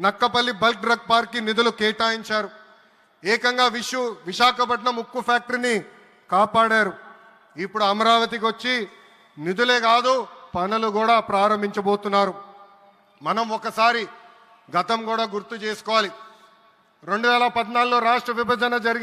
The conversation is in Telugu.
Nakkapalli bulk drug పార్క్కి నిధులు కేటాయించారు. ఏకంగా విషు విశాఖపట్నం ఉక్కు ఫ్యాక్టరీని కాపాడారు. ఇప్పుడు అమరావతికి వచ్చి నిధులే కాదు పనులు కూడా ప్రారంభించబోతున్నారు. మనం ఒకసారి గతం కూడా గుర్తు చేసుకోవాలి. రెండు వేల పద్నాలుగులో రాష్ట్ర విభజన జరిగింది